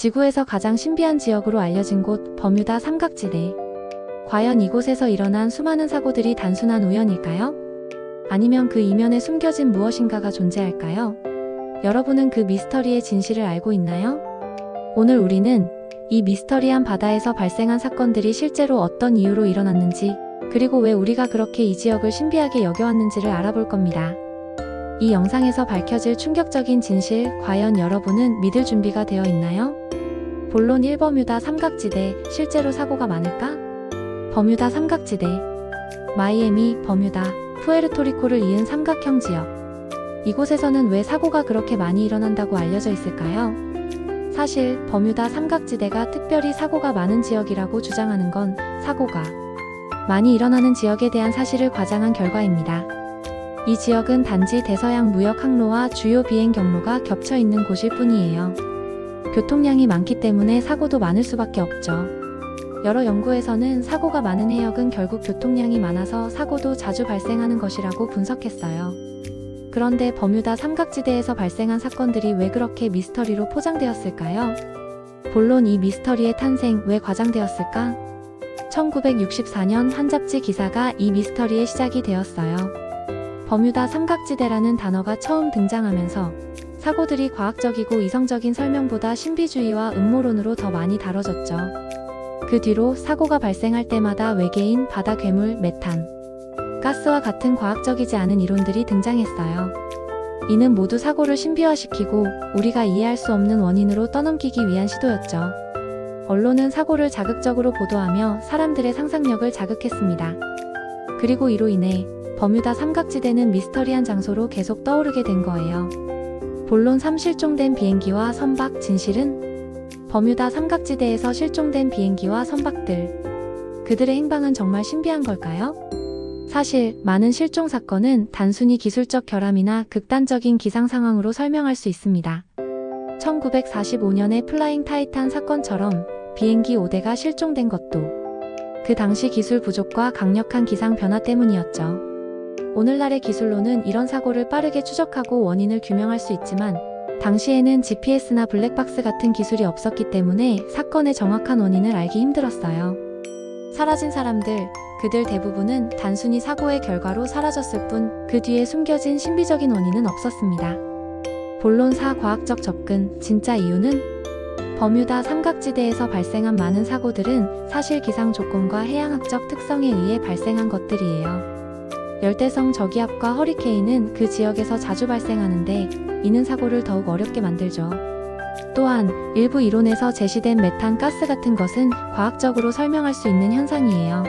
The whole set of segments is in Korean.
지구에서 가장 신비한 지역으로 알려진 곳 버뮤다 삼각지대. 과연 이곳에서 일어난 수많은 사고들이 단순한 우연일까요? 아니면 그 이면에 숨겨진 무엇인가가 존재할까요? 여러분은 그 미스터리의 진실을 알고 있나요? 오늘 우리는 이 미스터리한 바다에서 발생한 사건들이 실제로 어떤 이유로 일어났는지, 그리고 왜 우리가 그렇게 이 지역을 신비하게 여겨왔는지를 알아볼 겁니다. 이 영상에서 밝혀질 충격적인 진실, 과연 여러분은 믿을 준비가 되어 있나요? 본론 1 버뮤다 삼각지대, 실제로 사고가 많을까? 버뮤다 삼각지대. 마이애미, 버뮤다, 푸에르토리코를 이은 삼각형 지역. 이곳에서는 왜 사고가 그렇게 많이 일어난다고 알려져 있을까요? 사실, 버뮤다 삼각지대가 특별히 사고가 많은 지역이라고 주장하는 건 사고가 많이 일어나는 지역에 대한 사실을 과장한 결과입니다. 이 지역은 단지 대서양 무역 항로와 주요 비행 경로가 겹쳐 있는 곳일 뿐이에요. 교통량이 많기 때문에 사고도 많을 수밖에 없죠. 여러 연구에서는 사고가 많은 해역은 결국 교통량이 많아서 사고도 자주 발생하는 것이라고 분석했어요. 그런데 버뮤다 삼각지대에서 발생한 사건들이 왜 그렇게 미스터리로 포장되었을까요? 본론 이 미스터리의 탄생 왜 과장되었을까? 1964년 한 잡지 기사가 이 미스터리의 시작이 되었어요. 버뮤다 삼각지대라는 단어가 처음 등장하면서 사고들이 과학적이고 이성적인 설명보다 신비주의와 음모론으로 더 많이 다뤄졌죠. 그 뒤로 사고가 발생할 때마다 외계인, 바다 괴물, 메탄, 가스와 같은 과학적이지 않은 이론들이 등장했어요. 이는 모두 사고를 신비화시키고 우리가 이해할 수 없는 원인으로 떠넘기기 위한 시도였죠. 언론은 사고를 자극적으로 보도하며 사람들의 상상력을 자극했습니다. 그리고 이로 인해 버뮤다 삼각지대는 미스터리한 장소로 계속 떠오르게 된 거예요. 본론 3 실종된 비행기와 선박 진실은 버뮤다 삼각지대에서 실종된 비행기와 선박들. 그들의 행방은 정말 신비한 걸까요? 사실 많은 실종 사건은 단순히 기술적 결함이나 극단적인 기상 상황으로 설명할 수 있습니다. 1945년의 플라잉 타이탄 사건처럼 비행기 5대가 실종된 것도 그 당시 기술 부족과 강력한 기상 변화 때문이었죠. 오늘날의 기술로는 이런 사고를 빠르게 추적하고 원인을 규명할 수 있지만 당시에는 GPS나 블랙박스 같은 기술이 없었기 때문에 사건의 정확한 원인을 알기 힘들었어요. 사라진 사람들, 그들 대부분은 단순히 사고의 결과로 사라졌을 뿐 그 뒤에 숨겨진 신비적인 원인은 없었습니다. 본론사 과학적 접근, 진짜 이유는 버뮤다 삼각지대에서 발생한 많은 사고들은 사실 기상 조건과 해양학적 특성에 의해 발생한 것들이에요. 열대성 저기압과 허리케인은 그 지역에서 자주 발생하는데 이는 사고를 더욱 어렵게 만들죠. 또한 일부 이론에서 제시된 메탄 가스 같은 것은 과학적으로 설명할 수 있는 현상이에요.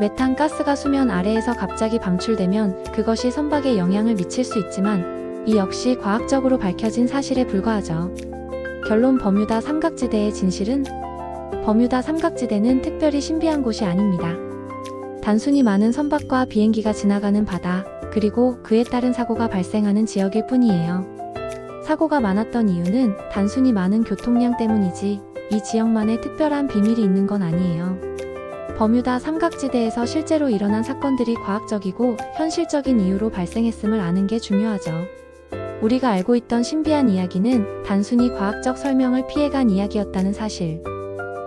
메탄 가스가 수면 아래에서 갑자기 방출되면 그것이 선박에 영향을 미칠 수 있지만 이 역시 과학적으로 밝혀진 사실에 불과하죠. 결론 버뮤다 삼각지대의 진실은 버뮤다 삼각지대는 특별히 신비한 곳이 아닙니다. 단순히 많은 선박과 비행기가 지나가는 바다, 그리고 그에 따른 사고가 발생하는 지역일 뿐이에요. 사고가 많았던 이유는 단순히 많은 교통량 때문이지 이 지역만의 특별한 비밀이 있는 건 아니에요. 버뮤다 삼각지대에서 실제로 일어난 사건들이 과학적이고 현실적인 이유로 발생했음을 아는 게 중요하죠. 우리가 알고 있던 신비한 이야기는 단순히 과학적 설명을 피해간 이야기였다는 사실.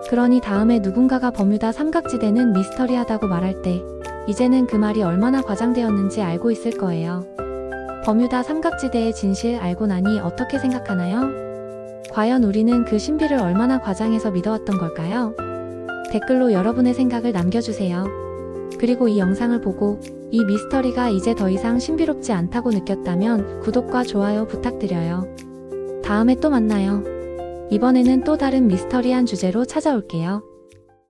그러니 다음에 누군가가 버뮤다 삼각지대는 미스터리하다고 말할 때, 이제는 그 말이 얼마나 과장되었는지 알고 있을 거예요. 버뮤다 삼각지대의 진실 알고 나니 어떻게 생각하나요? 과연 우리는 그 신비를 얼마나 과장해서 믿어왔던 걸까요? 댓글로 여러분의 생각을 남겨주세요. 그리고 이 영상을 보고 이 미스터리가 이제 더 이상 신비롭지 않다고 느꼈다면 구독과 좋아요 부탁드려요. 다음에 또 만나요. 이번에는 또 다른 미스터리한 주제로 찾아올게요.